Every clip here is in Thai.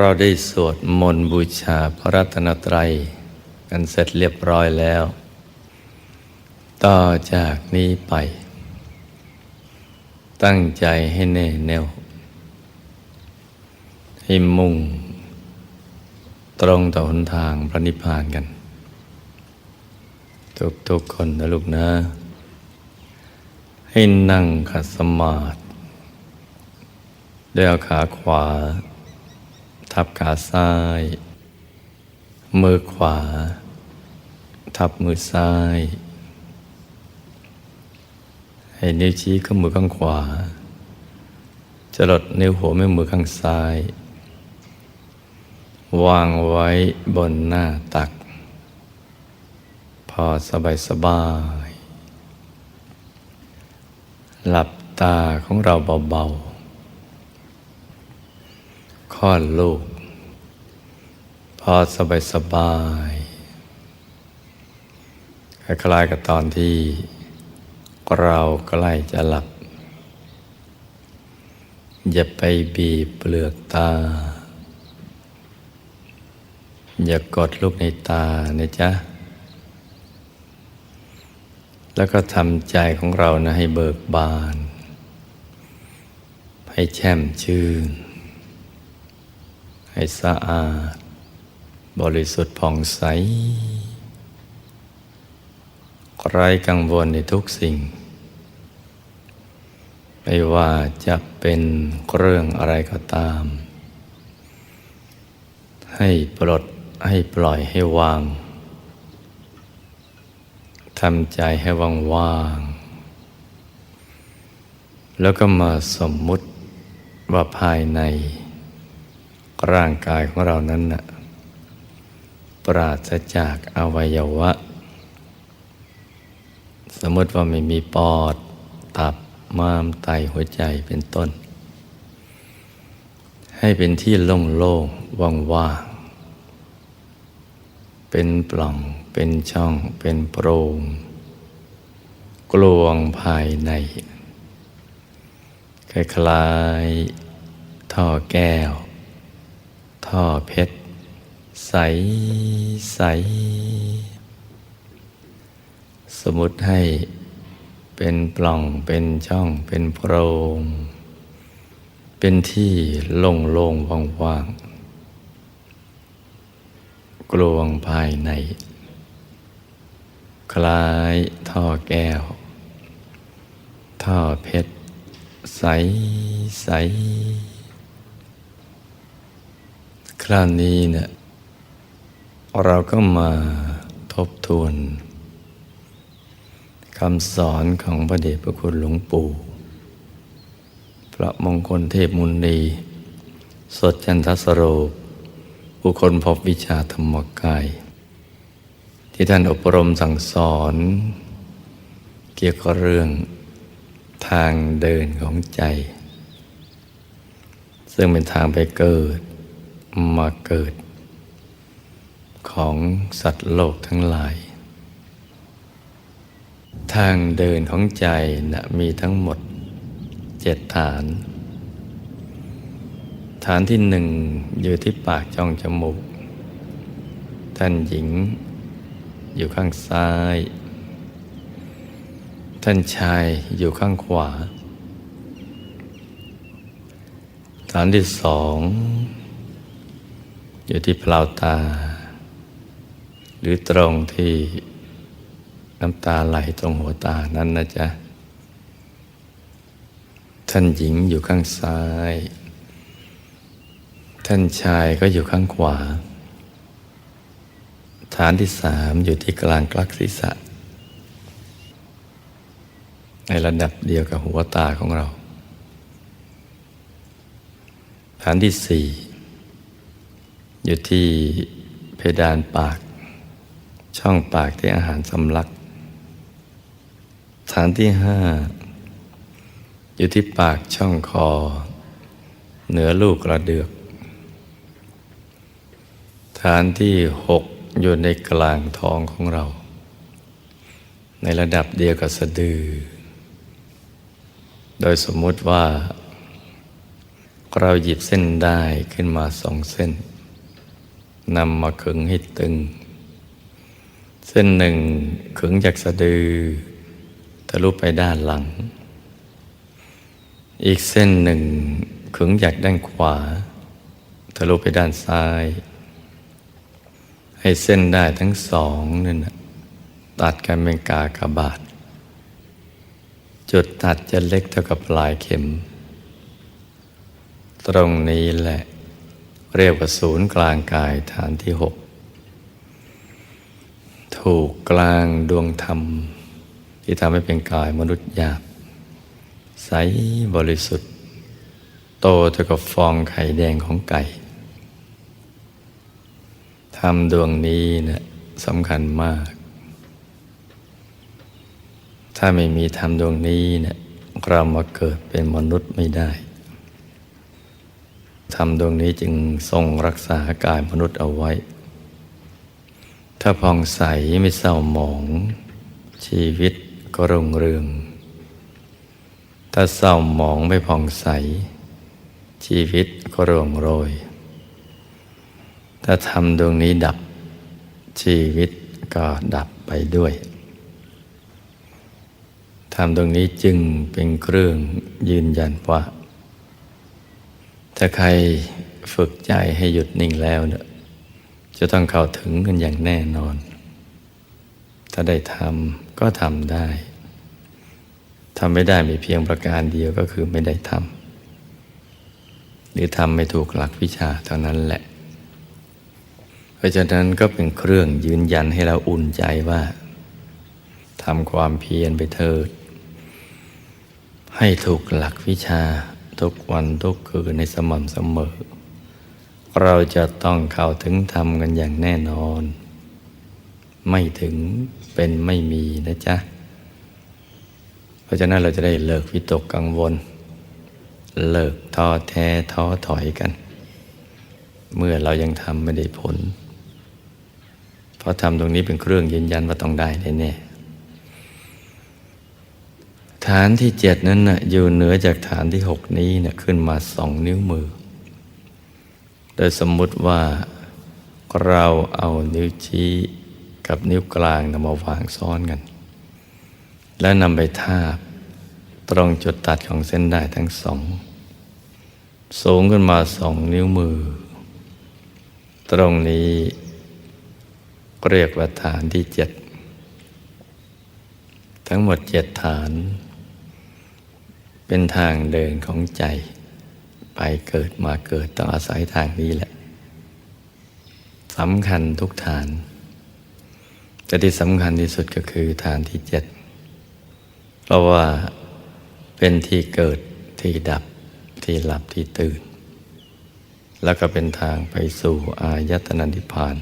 เราได้สวดมนต์บูชาพระรัตนตรัย กันเสร็จเรียบร้อยแล้ว ต่อจากนี้ไป ตั้งใจให้แน่แน่วให้มุ่ง ตรงต่อหนทางพระนิพพานกัน ทุกทุกๆคนนะลูกนะ ให้นั่งขัดสมาธิด้วยขาขวา ทับขาซ้าย มือขวา ทับมือซ้าย ให้นิ้วชี้ข้างมือข้างขวาจะลดนิ้วหัวแม่มือข้างซ้าย วางไว้บนหน้าตัก พอสบายสบายๆหลับตาของเราเบาๆ คลอดลูก พอสบายสบายๆคล้ายๆกับตอนที่เราใกล้จะหลับ อย่าไปบีบเปลือกตา อย่ากดลูกในตานะจ๊ะ แล้วก็ทำใจของเรานะให้เบิกบาน ให้แช่มชื่น ให้สะอาด บริสุทธิ์ผ่องใสไร้กังวลในทุกสิ่ง ไม่ว่าจะเป็นเรื่องอะไรก็ตาม ให้ปลดให้ปล่อยให้วางทำใจให้ว่างๆแล้วก็มาสมมุติว่าภายใน ร่างกายของเรานั้นนะปราศจากอวัยวะ สมมติว่าไม่มีปอด ตับม้ามไตหัวใจเป็นต้น ให้เป็นที่โล่งๆว่างๆเป็นปล่องเป็นช่อง เป็นโพรงกลวงภายใน คล้ายๆท่อแก้ว ท่อเพชร ใสใส สมมติให้เป็นปล่องเป็นช่องเป็นโพรง เป็นที่โล่งๆว่างๆ กลวงภายใน คล้ายท่อแก้ว ท่อเพชร ใสใส คราวนี้เนี่ยเราก็มาทบทวนคำสอนของพระเดชพระคุณหลวงปู่พระมงคลเทพมุนีสดจันทสโรบุคคลพบวิชาธรรมกาย ที่ท่านอบรมสั่งสอน เกี่ยวกับเรื่องทางเดินของใจ ซึ่งเป็นทางไปเกิด มาเกิด ของสัตว์โลกทั้งหลาย ทางเดินของใจนะมีทั้งหมดเจ็ดฐาน ฐานที่หนึ่งอยู่ที่ปากจ้องจมูก ท่านหญิงอยู่ข้างซ้าย ท่านชายอยู่ข้างขวา ฐานที่สอง อยู่ที่เปล่าตา หรือตรงที่น้ำตาไหลตรงหัวตานั้นนะจ๊ะ ท่านหญิงอยู่ข้างซ้าย ท่านชายก็อยู่ข้างขวา ฐานที่สามอยู่ที่กลางกลักศีรษะ ในระดับเดียวกับหัวตาของเรา ฐานที่สี่ อยู่ที่เพดานปาก ช่องปากที่อาหารสำลัก ฐานที่ห้าอยู่ที่ปากช่องคอ เหนือลูกกระเดือก ฐานที่หกอยู่ในกลางท้องของเรา ในระดับเดียวกับสะดือ โดยสมมุติว่า เราหยิบเส้นได้ขึ้นมาสองเส้น นำมาขึงให้ตึง เส้นหนึ่งขึงจากสะดือทะลุไปด้านหลัง อีกเส้นหนึ่งขึงจากด้านขวาทะลุไปด้านซ้าย ให้เส้นได้ทั้งสองนั่นนะตัดกันเป็นกากบาท จุดตัดจะเล็กเท่ากับปลายเข็ม ตรงนี้แหละ เรียกว่าศูนย์กลางกายฐานที่หกถูกกลางดวงธรรม ที่ทำให้เป็นกายมนุษย์หยาบใสบริสุทธิ์ โตเท่ากับฟองไข่แดงของไก่ธรรมดวงนี้เนะี่ยสำคัญมาก ถ้าไม่มีธรรมดวงนี้เนะี่ยเรามาเกิดเป็นมนุษย์ไม่ได้ ธรรมดวงนี้จึงทรงรักษากายมนุษย์เอาไว้ ถ้าผ่องใสไม่เศร้าหมอง ชีวิตก็รุ่งเรือง ถ้าเศร้าหมองไม่ผ่องใส ชีวิตก็ร่วงโรย ถ้าทำดวงนี้ดับ ชีวิตก็ดับไปด้วยทำดวงนี้จึงเป็นเครื่องยืนยันว่า ถ้าใครฝึกใจให้หยุดนิ่งแล้วเนี่ยจะต้องเข้าถึงกันอย่างแน่นอน ถ้าได้ทำก็ทำได้ทำไม่ได้มีเพียงประการเดียวก็คือไม่ได้ทำหรือทำไม่ถูกหลักวิชาเท่านั้นแหละ เพราะฉะนั้นก็เป็นเครื่องยืนยันให้เราอุ่นใจว่าทำความเพียรไปเถิด ให้ถูกหลักวิชา ทุกวันทุกคืนในสม่ำเสมอ เราจะต้องเข้าถึงธรรมกันอย่างแน่นอน ไม่ถึงเป็นไม่มีนะจ๊ะ เพราะฉะนั้นเราจะได้เลิกวิตกกังวล เลิกท้อแท้ท้อถอยกัน เมื่อเรายังทำไม่ได้ผล เพราะทำตรงนี้เป็นเครื่องยืนยันว่าต้องได้แน่ ฐานที่เจ็ดนั้นนะ่ะอยู่เหนือจากฐานที่หกนี้นะ่ะขึ้นมาสองนิ้วมือ โดยสมมุติว่าเราเอานิ้วชี้กับนิ้วกลางนำมาวางซ้อนกัน และนำไปทาบ ตรงจุดตัดของเส้นได้ทั้งสอง สูงขึ้นมาสองนิ้วมือ ตรงนี้เรียกว่าฐานที่เจ็ด ทั้งหมดเจ็ดฐาน เป็นทางเดินของใจ ไปเกิดมาเกิดต้องอาศัยทางนี้แหละสำคัญทุกฐาน แต่ที่สำคัญที่สุดก็คือฐานที่เจ็ดเพราะว่าเป็นที่เกิดที่ดับที่หลับที่ตื่น แล้วก็เป็นทางไปสู่อายตนะนิพพาน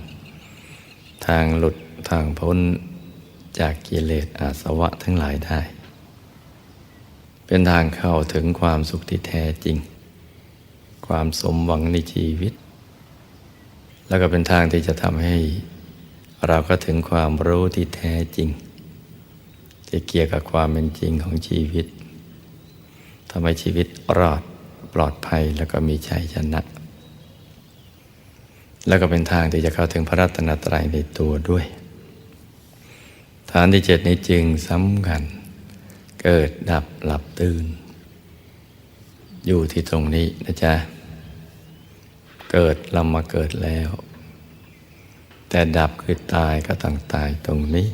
ทางหลุดทางพ้นจากกิเลสอาสวะทั้งหลายได้ เป็นทางเข้าถึงความสุขที่แท้จริง ความสมหวังในชีวิต แล้วก็เป็นทางที่จะทำให้ เราก็ถึงความรู้ที่แท้จริง ที่เกี่ยวกับความเป็นจริงของชีวิตทำให้ชีวิตรอดปลอดภัยแล้วก็มีชัยชนะ แล้วก็เป็นทางที่จะเข้าถึงพระรัตนตรัยในตัวด้วย ฐานที่เจ็ดนี้จึงสำคัญ เกิดดับหลับตื่น อยู่ที่ตรงนี้นะจ๊ะ เกิดเรามาเกิดแล้ว แต่ดับคือตายก็ต้องตายตรงนี้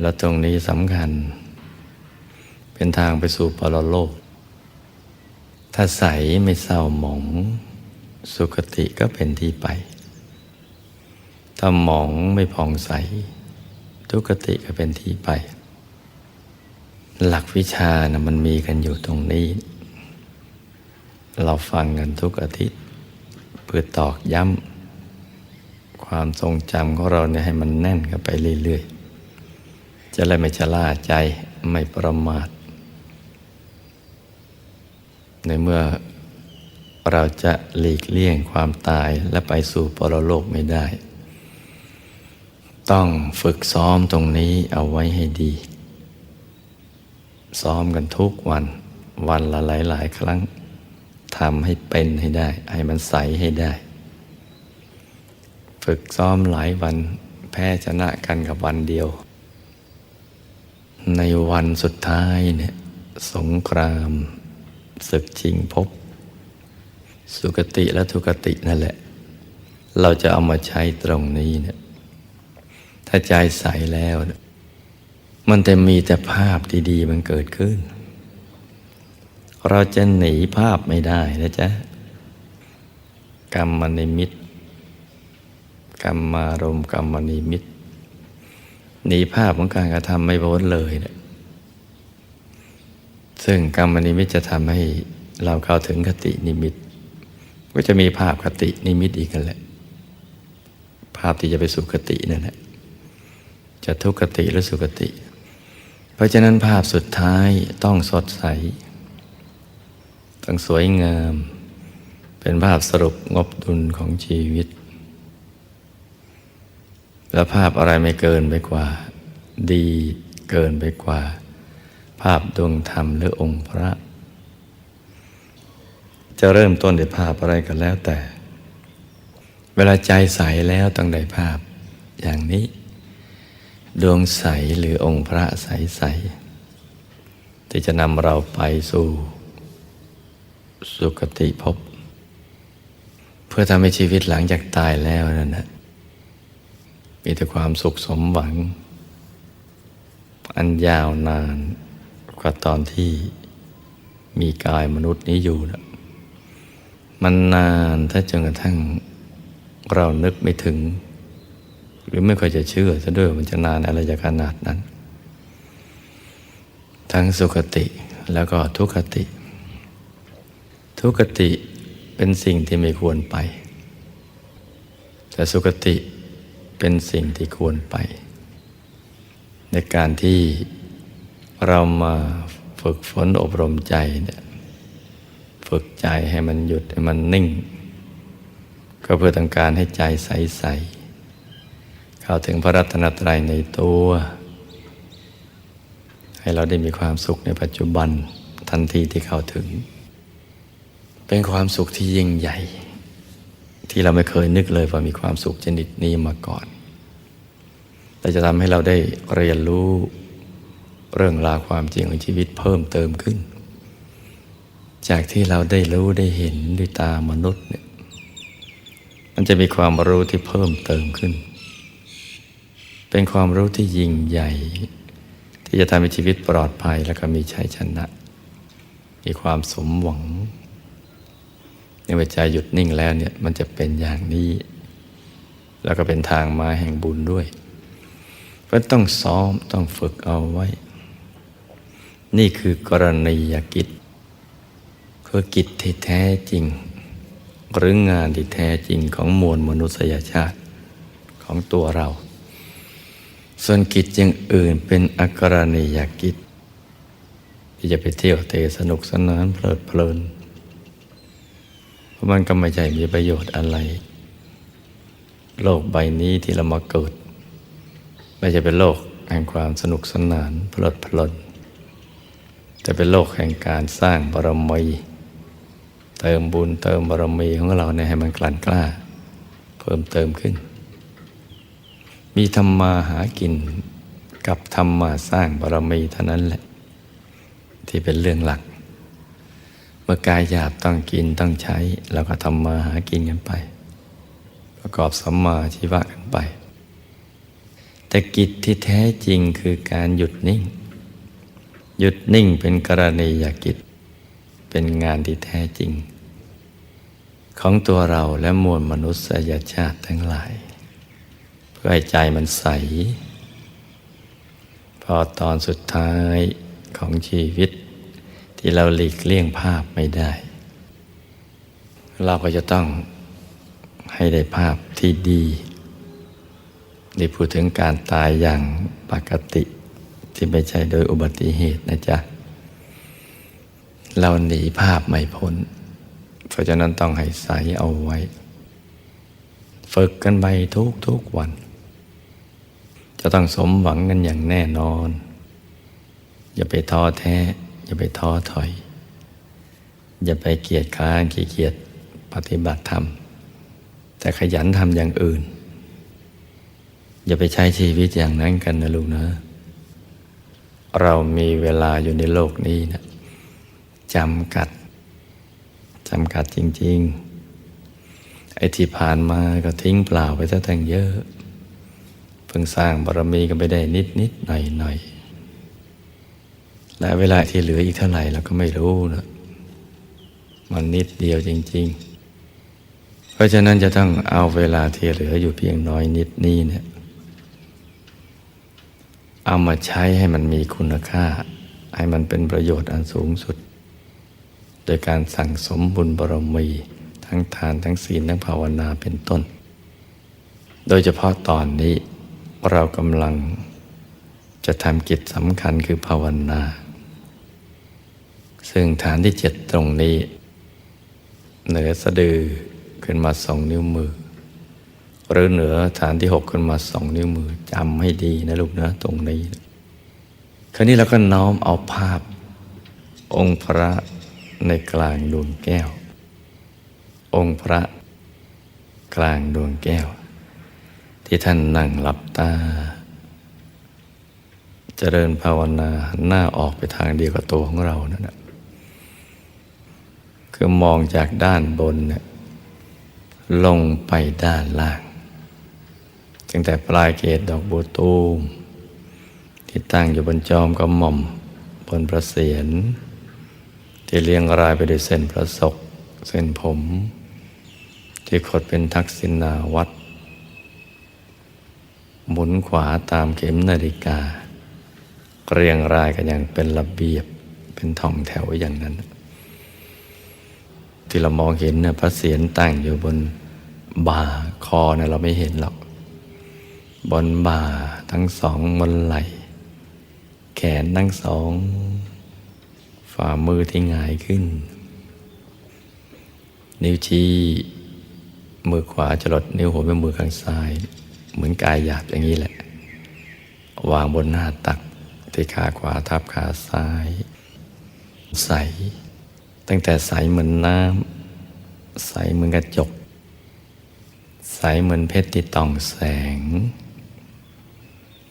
แล้วตรงนี้สำคัญ เป็นทางไปสู่ปรโลก ถ้าใสไม่เศร้าหมอง สุคติก็เป็นที่ไป ถ้าหมองไม่ผ่องใสทุกติก็เป็นที่ไป หลักวิชานะมันมีกันอยู่ตรงนี้ เราฟังกันทุกอาทิตย์เพื่อตอกย้ำความทรงจำของเราเนี่ยให้มันแน่นกันไปเรื่อยๆ จะเลยไม่ชะล่าใจไม่ประมาท ในเมื่อเราจะหลีกเลี่ยงความตายและไปสู่ปรโลกไม่ได้ ต้องฝึกซ้อมตรงนี้เอาไว้ให้ดี ซ้อมกันทุกวัน วันละหลายหลายครั้งทำให้เป็นให้ได้ ให้มันใสให้ได้ ฝึกซ้อมหลายวันแพ้ชนะกันกับวันเดียว ในวันสุดท้ายเนี่ยสงครามศึกชิงพบ สุกติและทุกตินั่นแหละ เราจะเอามาใช้ตรงนี้เนี่ยถ้าใจใสแล้วเนี่ย มันจะมีแต่ภาพดีๆ มันเกิดขึ้น เราจะหนีภาพไม่ได้นะจ๊ะ กรรมนิมิตกรรมารมณ์กรรมนิมิตหนีภาพของการกระทำไม่พ้นเลยเนี่ยซึ่งกรรมนิมิตจะทำให้เราเข้าถึงคตินิมิต ก็จะมีภาพคตินิมิตอีกกันแหละ ภาพที่จะไปสู่คตินั่นแหละจะทุกขติหรือสุขติ เพราะฉะนั้นภาพสุดท้ายต้องสดใส ต้องสวยงาม เป็นภาพสรุปงบดุลของชีวิต และภาพอะไรไม่เกินไปกว่า ดีเกินไปกว่า ภาพดวงธรรมหรือองค์พระ จะเริ่มต้นด้วยภาพอะไรกันแล้วแต่ เวลาใจใสแล้วต้องได้ภาพอย่างนี้ ดวงใสหรือองค์พระใสใสที่จะนำเราไปสู่ สุคติภพ เพื่อทำให้ชีวิตหลังจากตายแล้วนั่นนะมีแต่ความสุขสมหวัง อันยาวนานกว่าตอนที่มีกายมนุษย์นี้อยู่นะมันนานถ้าจนกระทั่งเรานึกไม่ถึง หรือไม่ค่อยจะเชื่อซะด้วยมันจะนานอะไรจะขนาดนั้น ทั้งสุขติแล้วก็ทุกขติ ทุกขติเป็นสิ่งที่ไม่ควรไป แต่สุขติเป็นสิ่งที่ควรไป ในการที่เรามาฝึกฝนอบรมใจเนี่ยฝึกใจให้มันหยุดให้มันนิ่ง ก็เพื่อต้องการให้ใจใสๆ เข้าถึงพระรัตนตรัยในตัว ให้เราได้มีความสุขในปัจจุบันทันทีที่เข้าถึง เป็นความสุขที่ยิ่งใหญ่ ที่เราไม่เคยนึกเลยว่ามีความสุขชนิดนี้มาก่อนแต่จะทำให้เราได้เรียนรู้เรื่องราวความจริงของชีวิตเพิ่มเติมขึ้น จากที่เราได้รู้ได้เห็นด้วยตามนุษย์เนี่ยมันจะมีความรู้ที่เพิ่มเติมขึ้น เป็นความรู้ที่ยิ่งใหญ่ ที่จะทำให้ชีวิตปลอดภัยแล้วก็มีชัยชนะ มีความสมหวังในเวใจหยุดนิ่งแล้วเนี่ยมันจะเป็นอย่างนี้ แล้วก็เป็นทางมาแห่งบุญด้วย เพราะต้องซ้อมต้องฝึกเอาไว้ นี่คือกรณียกิจคือกิจที่แท้จริง หรืองานที่แท้จริงของมวลมนุษยชาติของตัวเรา ส่วนกิจอย่างอื่นเป็นอกรณียกิจ ที่จะไปเที่ยวเตะสนุกสนานเพลิดเพลิน เพราะมันก็ไม่ใช่มีประโยชน์อะไร โลกใบนี้ที่เรามาเกิด ไม่ใช่เป็นโลกแห่งความสนุกสนานเพลิดเพลิน แต่เป็นโลกแห่งการสร้างบารมีเติมบุญเติมบารมีของเราเนี่ยให้มันกลั่นกล้า เพิ่มเติมขึ้น มีธรรมาหากินกับธรรมาสร้างบารมีเท่านั้นแหละ ที่เป็นเรื่องหลัก เมื่อกายหยาบต้องกินต้องใช้แล้วก็ทำมาหากินกันไป ประกอบสัมมาชีวะกันไป แต่กิจที่แท้จริงคือการหยุดนิ่ง หยุดนิ่งเป็นกรณียกิจ เป็นงานที่แท้จริง ของตัวเราและมวลมนุษยชาติทั้งหลาย พื่อให้ใจมันใส พอตอนสุดท้ายของชีวิต ที่เราหลีกเลี่ยงภาพไม่ได้ เราก็จะต้องให้ได้ภาพที่ดีนี่พูดถึงการตายอย่างปกติที่ไม่ใช่โดยอุบัติเหตุนะจ๊ะ เราหนีภาพไม่พ้น เพราะฉะนั้นต้องให้ใสเอาไว้ ฝึกกันไปทุกทุกวัน จะต้องสมหวังกันอย่างแน่นอน อย่าไปท้อแท้ อย่าไปท้อถอย อย่าไปเกียจค้านขี้เกียจปฏิบัติธรรม แต่ขยันทำอย่างอื่น อย่าไปใช้ชีวิตอย่างนั้นกันนะลูกนะ เรามีเวลาอยู่ในโลกนี้นะจำกัดจำกัดจริง ๆ ไอ้ที่ผ่านมาก็ทิ้งเปล่าไปซะตั้งเยอะ พิ่งสร้างบารมีกันไปได้นิดนิดหน่อยหน่อยและเวลาที่เหลืออีกเท่าไหร่เราก็ไม่รู้นะมันนิดเดียวจริง ๆ เพราะฉะนั้นจะต้องเอาเวลาที่เหลืออยู่เพียงน้อยนิดนี้เนี่ยเอามาใช้ให้มันมีคุณค่า ให้มันเป็นประโยชน์อันสูงสุด โดยการสั่งสมบุญบารมี ทั้งทานทั้งศีลทั้งภาวนาเป็นต้น โดยเฉพาะตอนนี้ เรากำลังจะทำกิจสำคัญคือภาวนา ซึ่งฐานที่เจ็ดตรงนี้ เหนือสะดือขึ้นมาสองนิ้วมือ หรือเหนือฐานที่หกขึ้นมาสองนิ้วมือจำให้ดีนะลูกนะตรงนี้ คราวนี้เราก็น้อมเอาภาพ องค์พระในกลางดวงแก้ว องค์พระกลางดวงแก้ว ที่ท่านนั่งหลับตาเจริญภาวนาหน้าออกไปทางเดียวกับตัวของเรานั่นแหะคือมองจากด้านบนเนี่ยลงไปด้านล่างตั้งแต่ปลายเกศดอกบัวตูม ที่ตั้งอยู่บนจอมกระหม่อมบนพระเศียรที่เรียงรายไปด้วยเส้นพระศกเส้นผม ที่ขดเป็นทักษิณาวัด มุนขวาตามเข็มนาฬิกา เรียงรายกันอย่างเป็นระเบียบเป็นท่องแถวอย่างนั้น ที่เรามองเห็นนะพระเศียรตั้งอยู่บนบ่าคอเนะเราไม่เห็นหรอก บนบ่าทั้งสองบนไหล่ แขนทั้งสอง ฝ่ามือที่หงายขึ้น นิ้วชี้มือขวาจรดนิ้วหัวแม่มือข้างซ้าย เหมือนกายหยาบอย่างนี้แหละ วางบนหน้าตักที่ขาขวาทับขาซ้าย ใส ตั้งแต่ใสเหมือนน้ำใสเหมือนกระจก ใสเหมือนเพชรที่ต่องแสง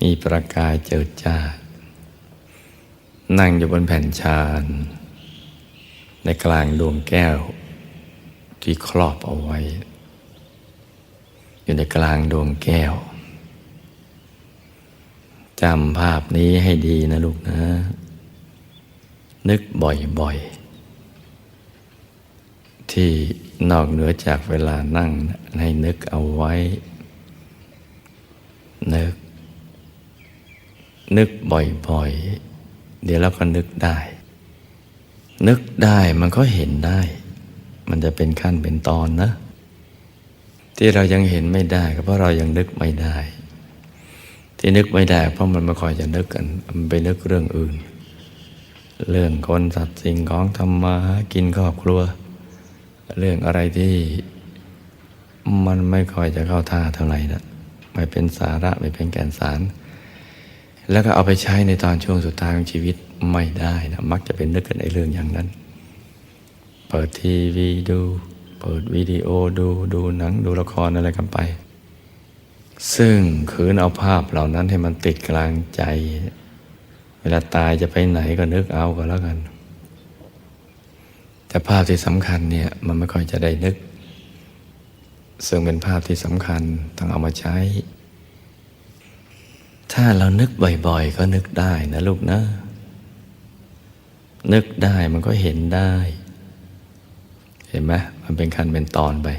มีประกายเจิดจ้า นั่งอยู่บนแผ่นชานในกลางดวงแก้วที่ครอบเอาไว้ อยู่ในกลางดวงแก้วจำภาพนี้ให้ดีนะลูกนะ นึกบ่อยๆ ที่นอกเหนือจากเวลานั่งให้นึกเอาไว้ นึก นึกบ่อยๆ เดี๋ยวเราก็นึกได้ นึกได้มันก็เห็นได้ มันจะเป็นขั้นเป็นตอนนะ ที่เรายังเห็นไม่ได้ก็เพราะเรายังนึกไม่ได้ ที่นึกไม่ได้ เพราะมันไม่ค่อยจะนึกกันมันไปนึกเรื่องอื่น เรื่องคนสัตว์สิ่งของทำมาหากินครอบครัว เรื่องอะไรที่มันไม่ค่อยจะเข้าท่าเท่าไหร่นะไม่เป็นสาระไม่เป็นแก่นสาร แล้วก็เอาไปใช้ในตอนช่วงสุดท้ายของชีวิตไม่ได้นะมักจะเป็นนึกกันในเรื่องอย่างนั้น เปิดทีวีดู เปิดวิดีโอดูดูหนังดูละครอะไรกันไป ซึ่งคืนเอาภาพเหล่านั้นให้มันติดกลางใจ เวลาตายจะไปไหนก็นึกเอาก็แล้วกัน แต่ภาพที่สำคัญเนี่ยมันไม่ค่อยจะได้นึก ซึ่งเป็นภาพที่สำคัญต้องเอามาใช้ ถ้าเรานึกบ่อยๆ ก็นึกได้นะลูกนะ นึกได้มันก็เห็นได้ เห็นไหมมันเป็นขั้นเป็นตอนไป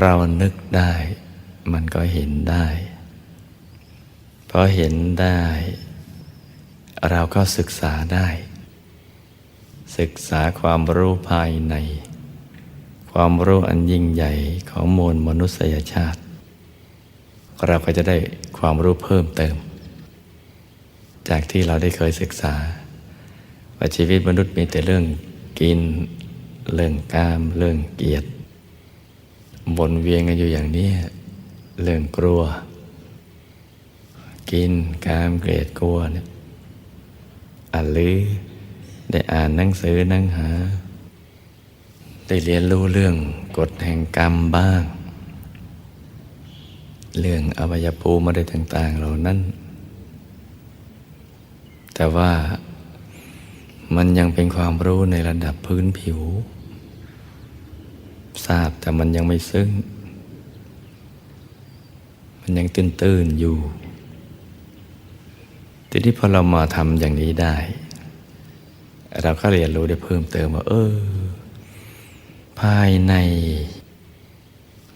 เรานึกได้ มันก็เห็นได้พอเห็นได้ เราก็ศึกษาได้ ศึกษาความรู้ภายใน ความรู้อันยิ่งใหญ่ของมวลมนุษยชาติ เราก็จะได้ความรู้เพิ่มเติม จากที่เราได้เคยศึกษาว่าชีวิตมนุษย์มีแต่เรื่องกิน เรื่องกามเรื่องเกียรติวนเวียนกันอยู่อย่างนี้เรื่องกลัว กินกามเกลียดกลัวเนี่ยอ่านหรือได้อ่านหนังสือนั่งหา ได้เรียนรู้เรื่องกฎแห่งกรรมบ้าง เรื่องอวัยภูมิอะไรต่าง ๆ เหล่านั้น แต่ว่ามันยังเป็นความรู้ในระดับพื้นผิว ทราบแต่มันยังไม่ซึ้ง มันยังตื้นๆอยู่ ทีนี้พอเรามาทำอย่างนี้ได้ เราก็เรียนรู้ได้เพิ่มเติมว่า เออ ภายใน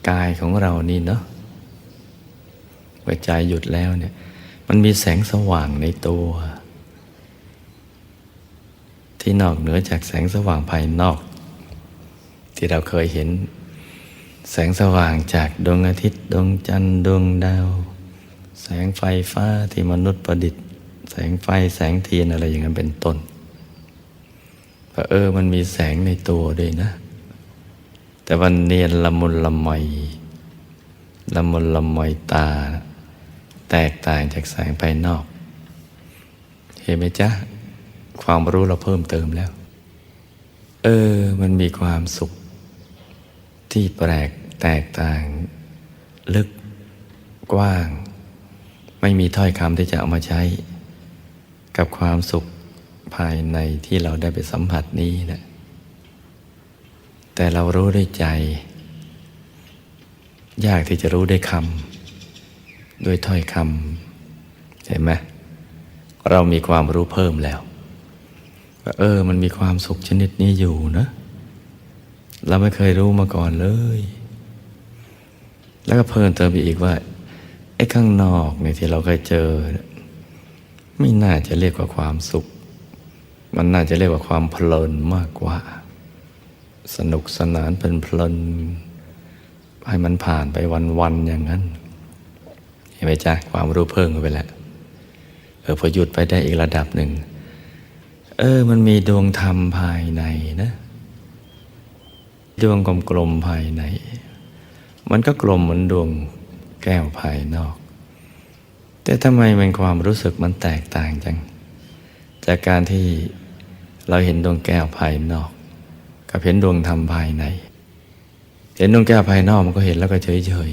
กายของเรานี่เนาะเมื่อใจหยุดแล้วเนี่ย มันมีแสงสว่างในตัว ที่นอกเหนือจากแสงสว่างภายนอก ที่เราเคยเห็น แสงสว่างจากดวงอาทิตย์ดวงจันทร์ดวงดาว แสงไฟฟ้าที่มนุษย์ประดิษฐ์ แสงไฟแสงเทียนอะไรอย่างนั้นเป็นต้นเพราะเออมันมีแสงในตัวด้วยนะ แต่วันเนียนละมุนละไมละมุนละไมตา แตกต่างจากแสงภายนอก เห็นไหมจ๊ะ ความรู้เราเพิ่มเติมแล้ว เออ มันมีความสุข ที่แปลกแตกต่าง ลึก กว้าง ไม่มีถ้อยคำที่จะเอามาใช้ กับความสุขภายในที่เราได้ไปสัมผัสนี้นะแต่เรารู้ด้วยใจ ยากที่จะรู้ด้วยคำด้วยถ้อยคำเห็นไหมเรามีความรู้เพิ่มแล้ว เออ มันมีความสุขชนิดนี้อยู่นะ เราไม่เคยรู้มาก่อนเลย แล้วก็เพิ่มเติมไปอีกว่าไอ้ข้างนอกเนี่ยที่เราเคยเจอ ไม่น่าจะเรียกว่าความสุข มันน่าจะเรียกว่าความเพลินมากกว่า สนุกสนานเป็นเพลินให้มันผ่านไปวันๆอย่างนั้น เห็นไหมจ๊ะความรู้เพิ่มไปแล้วเออพอหยุดไปได้อีกระดับหนึ่ง เออ มันมีดวงธรรมภายในนะ ดวงกลมๆภายใน มันก็กลมเหมือนดวงแก้วภายนอก แต่ทำไมมันความรู้สึกมันแตกต่างจัง จากการที่เราเห็นดวงแก้วภายนอก กับเห็นดวงธรรมภายใน เห็นดวงแก้วภายนอกมันก็เห็นแล้วก็เฉย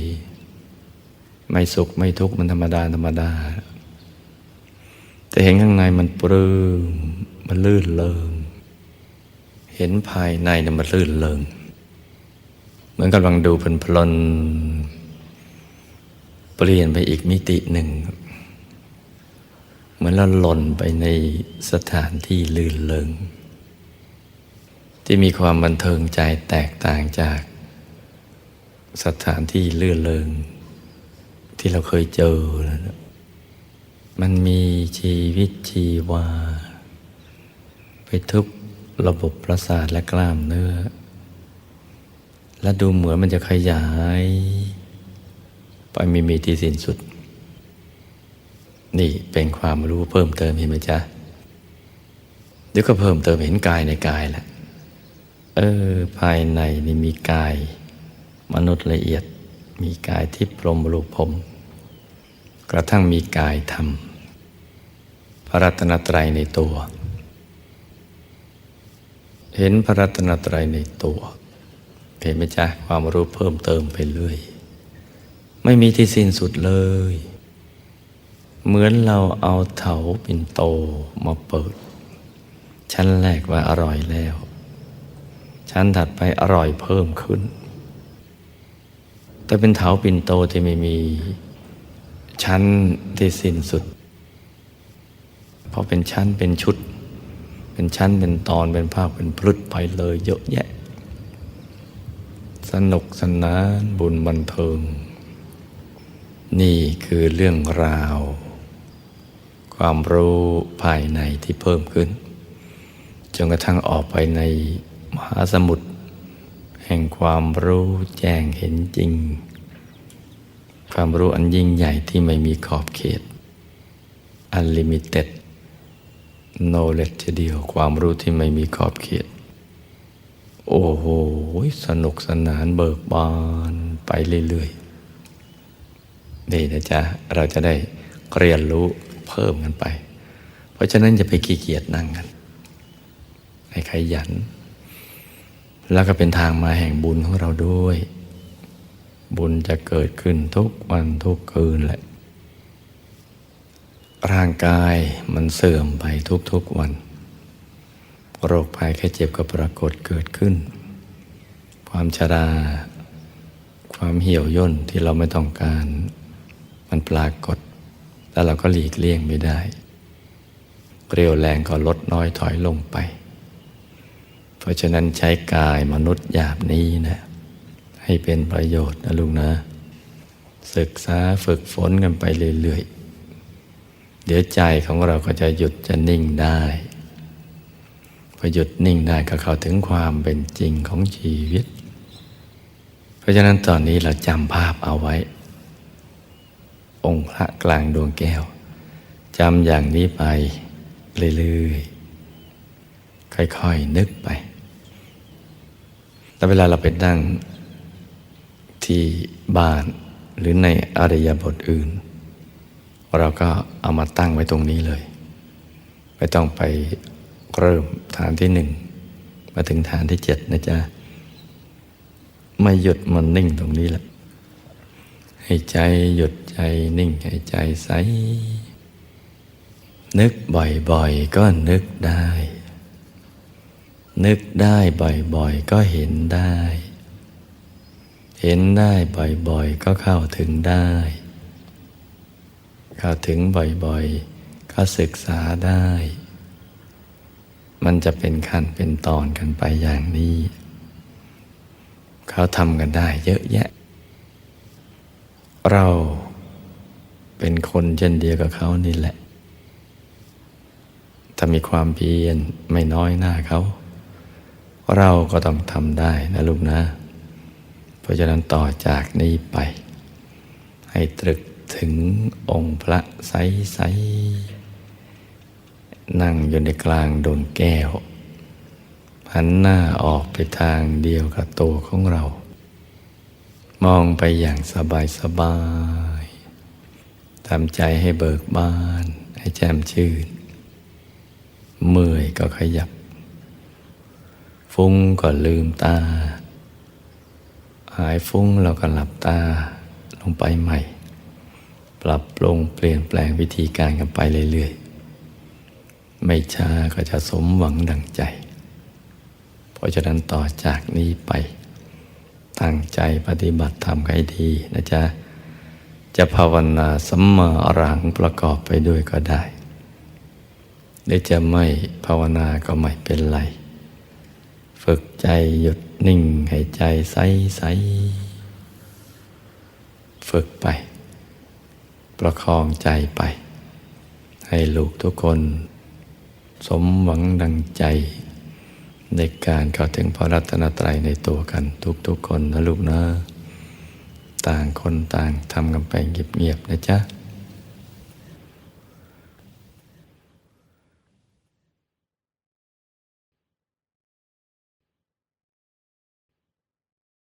ๆ ไม่สุขไม่ทุกข์มันธรรมดาธรรมดา แต่เห็นข้างในมันปลื้มมันลื่นเริงเห็นภายในเนี่ยมันลื่นเริง เหมือนกำลังดูเพลินๆเปลี่ยนไปอีกมิติหนึ่ง เหมือนเราหล่นไปในสถานที่ลื่นเริง ที่มีความบันเทิงใจแตกต่างจากสถานที่ลื่นเริง ที่เราเคยเจอนะมันมีชีวิตชีวา ไปทุกระบบประสาทและกล้ามเนื้อ และดูเหมือนมันจะขยาย ไปม่มีที่สิ้นสุด นี่เป็นความรู้เพิ่มเติมเห็นไหมจ๊ะเดี๋ยวก็เพิ่มเติมเห็นกายในกายแหละเออ ภายในนี่มีกาย มนุษย์ละเอียด มีกายที่พรมรูปผม กระทั่งมีกายธรรม พระรัตนตรัยในตัว เห็นพระรัตนตรัยในตัว เห็นไหมจ๊ะความรู้เพิ่มเติมไปเรื่อย ไม่มีที่สิ้นสุดเลย เหมือนเราเอาเถาปิ่นโตมาเปิด ชั้นแรกว่าอร่อยแล้ว ชั้นถัดไปอร่อยเพิ่มขึ้น แต่เป็นเถาปิ่นโตที่ไม่มี ชั้นที่สิ้นสุดเพราะเป็นชั้นเป็นชุด เป็นชั้นเป็นตอนเป็นภาพเป็นพลุดไปเลยเยอะแยะ นุกสนานบุญบันเทิง นี่คือเรื่องราว ความรู้ภายในที่เพิ่มขึ้น จนกระทั่งออกไปในมหาสมุทรแห่งความรู้แจ้งเห็นจริง ความรู้อันยิ่งใหญ่ที่ไม่มีขอบเขต unlimited knowledge เดียวความรู้ที่ไม่มีขอบเขต โอ้โห สนุกสนานเบิกบานไปเรื่อยๆ นี่นะจ๊ะ เราจะได้เรียนรู้เพิ่มกันไป เพราะฉะนั้นอย่าไปขี้เกียจนั่งกันให้ขยัน แล้วก็เป็นทางมาแห่งบุญของเราด้วย บุญจะเกิดขึ้นทุกวันทุกคืนแหละ ร่างกายมันเสื่อมไปทุกๆวัน โรคภัยแค่เจ็บก็ปรากฏเกิดขึ้น ความชรา ความเหี่ยวย่นที่เราไม่ต้องการ มันปรากฏแล้วเราก็หลีกเลี่ยงไม่ได้ เรียวแรงก็ลดน้อยถอยลงไป เพราะฉะนั้นใช้กายมนุษย์หยาบนี้นะ ให้เป็นประโยชน์นะลุงนะ ศึกษาฝึกฝนกันไปเรื่อยๆเดี๋ยวใจของเราก็จะหยุดจะนิ่งได้ พอหยุดนิ่งได้ก็เข้าถึงความเป็นจริงของชีวิต เพราะฉะนั้นตอนนี้เราจำภาพเอาไว้ องค์พระกลางดวงแก้วจำอย่างนี้ไปเรื่อยๆ ค่อยๆ นึกไป แล้วเวลาเราไปนั่งที่บ้านหรือในอริยบทอื่น เราก็เอามาตั้งไว้ตรงนี้เลย ไม่ต้องไป เริ่มฐานที่หนึ่งมาถึงฐานที่เจ็ดนะจ๊ะ ไม่หยุดมันนิ่งตรงนี้แหละ ให้ใจหยุดใจนิ่งให้ใจใส นึกบ่อยๆ ก็นึกได้ นึกได้บ่อยๆ ก็เห็นได้ เห็นได้บ่อยๆ ก็เข้าถึงได้ เข้าถึงบ่อยๆ ก็ศึกษาได้ มันจะเป็นขั้นเป็นตอนกันไปอย่างนี้ เขาทำกันได้เยอะแยะ เราเป็นคนเช่นเดียวกับเขานี่แหละ ถ้ามีความเพียรไม่น้อยหน้าเขา เราก็ต้องทำได้นะลูกนะ เพราะฉะนั้นต่อจากนี้ไป ให้ตรึกถึงองค์พระใสๆ นั่งอยู่ในกลางดวงแก้ว หันหน้าออกไปทางเดียวกับตัวของเรา มองไปอย่างสบายสบายทำใจให้เบิกบาน ให้แจ่มชื่น เมื่อยก็ขยับ ฟุ้งก็ลืมตา หายฟุ้งเราก็หลับตาลงไปใหม่ ปรับปรุงเปลี่ยนแปลงวิธีการกันไปเรื่อยๆ ไม่ช้าก็จะสมหวังดังใจ เพราะฉะนั้นต่อจากนี้ไป ตั้งใจปฏิบัติธรรมให้ดีนะจ๊ะ จะภาวนาสัมมาอรังประกอบไปด้วยก็ได้ หรือจะไม่ภาวนาก็ไม่เป็นไร ฝึกใจหยุดนิ่งให้ใจใสใสฝึกไป ประคองใจไป ให้ลูกทุกคน สมหวังดังใจ ในการเข้าถึงพระรัตนตรัยในตัวกันทุกๆคนนะลูกนะ ต่างคนต่างทำกันไปเงียบๆนะจ๊ะ